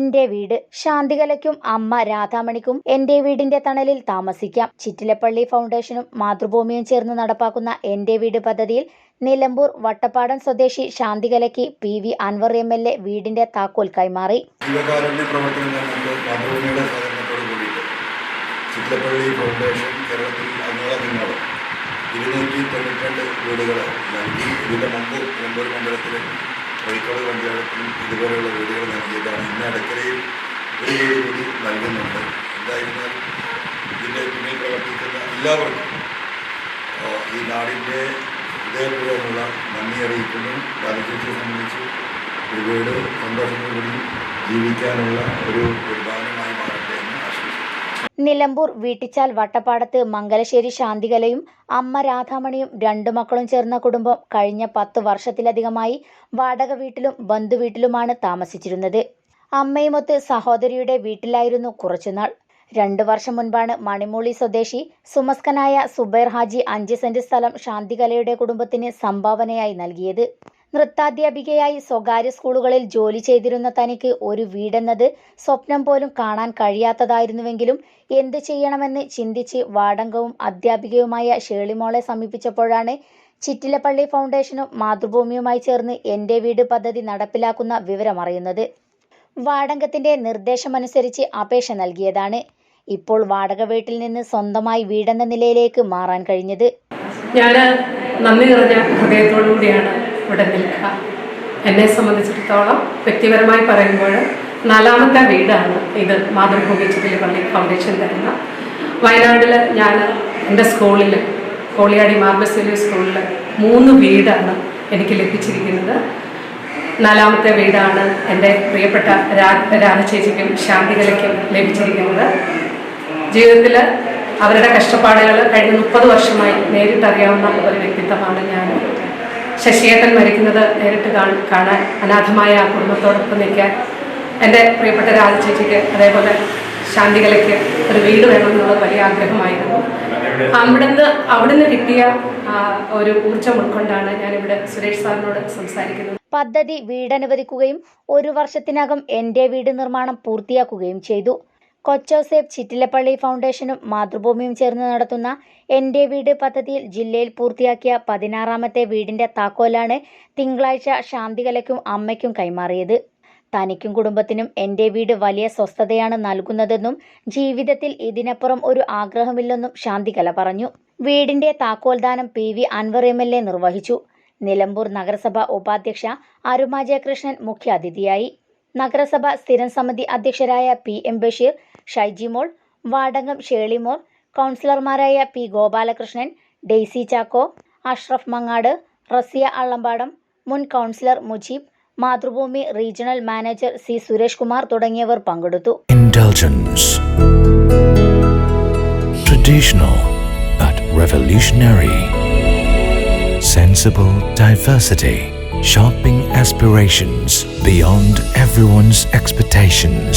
എന്റെ വീട് ശാന്തികലയ്ക്കും അമ്മ രാധാമണിക്കും എന്റെ വീടിന്റെ തണലിൽ താമസിക്കാം. ചിറ്റിലപ്പള്ളി ഫൗണ്ടേഷനും മാതൃഭൂമിയും ചേർന്ന് നടപ്പാക്കുന്ന എന്റെ വീട് പദ്ധതിയിൽ നിലമ്പൂർ വട്ടപ്പാടം സ്വദേശി ശാന്തികലയ്ക്ക് P V Anvar M L A വീടിന്റെ താക്കോൽ കൈമാറി. ചിത്രപ്പള്ളി ഫൗണ്ടേഷൻ കേരളത്തിൽ അങ്ങോളം ഇരുന്നൂറ്റി തൊണ്ണൂറ്റിരണ്ട് വീടുകൾ നൽകി. ഇതിന്റെ മുമ്പ് നിലമ്പൂർ മണ്ഡലത്തിൽ കോഴിക്കോട് പഞ്ചായത്തിലും ഇതുപോലെയുള്ള വീടുകൾ നൽകിയതാണ്. ഇന്ന് അടക്കരയിൽ ഒരു വീട് കൂടി നൽകുന്നുണ്ട്. എന്തായിരുന്നാൽ ഇതിന്റെ പിന്നിൽ പ്രവർത്തിക്കുന്ന എല്ലാവർക്കും ഈ നാടിന്റെ ഹൃദയപൂർവമുള്ള നന്ദി അറിയിക്കുന്നു. രാജ്യത്തെ സംബന്ധിച്ച് ഒരു വീട് സന്തോഷത്തോടുകൂടി ജീവിക്കാനുള്ള ഒരു ഒരു നിലമ്പൂർ വീട്ടിച്ചാൽ വട്ടപ്പാടത്ത് മംഗലശ്ശേരി ശാന്തികലയും അമ്മ രാധാമണിയും രണ്ടു മക്കളും ചേർന്ന കുടുംബം കഴിഞ്ഞ പത്ത് വർഷത്തിലധികമായി വാടക വീട്ടിലും ബന്ധുവീട്ടിലുമാണ് താമസിച്ചിരുന്നത്. അമ്മയുമൊത്ത് സഹോദരിയുടെ വീട്ടിലായിരുന്നു കുറച്ചുനാൾ. രണ്ടു വർഷം മുൻപാണ് മണിമൂളി സ്വദേശി സുമസ്കനായ സുബൈർ ഹാജി അഞ്ച് സെന്റ് സ്ഥലം ശാന്തികലയുടെ കുടുംബത്തിന് സംഭാവനയായി നൽകിയത്. നൃത്താധ്യാപികയായി സ്വകാര്യ സ്കൂളുകളിൽ ജോലി ചെയ്തിരുന്ന തനിക്ക് ഒരു വീടെന്നത് സ്വപ്നം പോലും കാണാൻ കഴിയാത്തതായിരുന്നുവെങ്കിലും എന്ത് ചെയ്യണമെന്ന് ചിന്തിച്ച് വാടങ്കവും അധ്യാപികയുമായ ഷേളിമോളെ സമീപിച്ചപ്പോഴാണ് ചിറ്റിലപ്പള്ളി ഫൗണ്ടേഷനും മാതൃഭൂമിയുമായി ചേർന്ന് എന്റെ വീട് പദ്ധതി നടപ്പിലാക്കുന്ന വിവരമറിയുന്നത്. വാടകത്തിന്റെ നിർദ്ദേശമനുസരിച്ച് അപേക്ഷ നൽകിയതാണ്. ഇപ്പോൾ വാടക വീട്ടിൽ നിന്ന് സ്വന്തമായി വീടെന്ന നിലയിലേക്ക് മാറാൻ കഴിഞ്ഞത്. ഞാൻ നന്ദി നിറഞ്ഞ ഹൃദയത്തോടു കൂടിയാണ് ഇവിടെ നിൽക്കുക. എന്നെ സംബന്ധിച്ചിടത്തോളം വ്യക്തിപരമായി പറയുമ്പോൾ നാലാമത്തെ വീടാണ് ഇത് മാതൃഭൂമി ചിറ്റിലപ്പള്ളി ഫൗണ്ടേഷൻ തരുന്ന. വയനാട്ടിൽ ഞാൻ എന്റെ സ്കൂളിൽ കോളിയാടി മാർബസേലി സ്കൂളിൽ മൂന്ന് വീടാണ് എനിക്ക് ലഭിച്ചിരിക്കുന്നത്. നാലാമത്തെ വീടാണ് എന്റെ പ്രിയപ്പെട്ട രാധചേച്ചിക്കും ശാന്തികലയ്ക്കും ലഭിച്ചിരിക്കുന്നത്. ജീവിതത്തിൽ അവരുടെ കഷ്ടപ്പാടുകൾ കഴിഞ്ഞ മുപ്പത് വർഷമായി നേരിട്ടറിയാവുന്ന ഒരു വ്യക്തിത്വമാണ് ഞാൻ ശശിയേട്ടൻ മരിക്കുന്നത് നേരിട്ട് കാണ- കാണാൻ അനാഥമായ കുടുംബത്തോടൊപ്പം നിൽക്കാൻ എന്റെ പ്രിയപ്പെട്ട രാജചേച്ചിക്ക് അതേപോലെ ശാന്തികലയ്ക്ക് ഒരു വീട് വേണമെന്നുള്ളത് വലിയ ആഗ്രഹമായിരുന്നു. അവിടുന്ന് അവിടുന്ന് കിട്ടിയ ഒരു ഊർജം ഉൾക്കൊണ്ടാണ് ഞാനിവിടെ സുരേഷ് സാറിനോട് സംസാരിക്കുന്നത്. പദ്ധതി വീടനുവദിക്കുകയും ഒരു വർഷത്തിനകം എന്റെ വീട് നിർമ്മാണം പൂർത്തിയാക്കുകയും ചെയ്തു. കൊച്ചോസേബ് ചിറ്റിലപ്പള്ളി ഫൗണ്ടേഷനും മാതൃഭൂമിയും ചേർന്ന് നടത്തുന്ന എന്റെ വീട് പദ്ധതിയിൽ ജില്ലയിൽ പൂർത്തിയാക്കിയ പതിനാറാമത്തെ വീടിന്റെ താക്കോലാണ് തിങ്കളാഴ്ച ശാന്തികലയ്ക്കും അമ്മയ്ക്കും കൈമാറിയത്. തനിക്കും കുടുംബത്തിനും എന്റെ വീട് വലിയ സ്വസ്ഥതയാണ് നൽകുന്നതെന്നും ജീവിതത്തിൽ ഇതിനപ്പുറം ഒരു ആഗ്രഹമില്ലെന്നും ശാന്തികല പറഞ്ഞു. വീടിന്റെ താക്കോൽദാനം P V Anvar M L A നിർവഹിച്ചു. നിലമ്പൂർ നഗരസഭ ഉപാധ്യക്ഷ അരുമ ജയകൃഷ്ണൻ മുഖ്യാതിഥിയായി. നഗരസഭ സ്ഥിരം സമിതി അധ്യക്ഷരായ പി എം ബഷീർ ഷൈജിമോൾ വാടകം ഷേളിമോർ കൗൺസിലർമാരായ പി ഗോപാലകൃഷ്ണൻ ഡെയ്സി ചാക്കോ അഷ്റഫ് മങ്ങാട് റസിയ അള്ളമ്പാടം മുൻ councillor Mujeeb Mathrubhumi regional manager C Suresh Kumar തുടങ്ങിയവർ പങ്കെടുത്തു. Sensible diversity, shopping aspirations beyond everyone's expectations.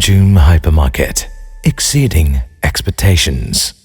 June Hypermarket, exceeding expectations.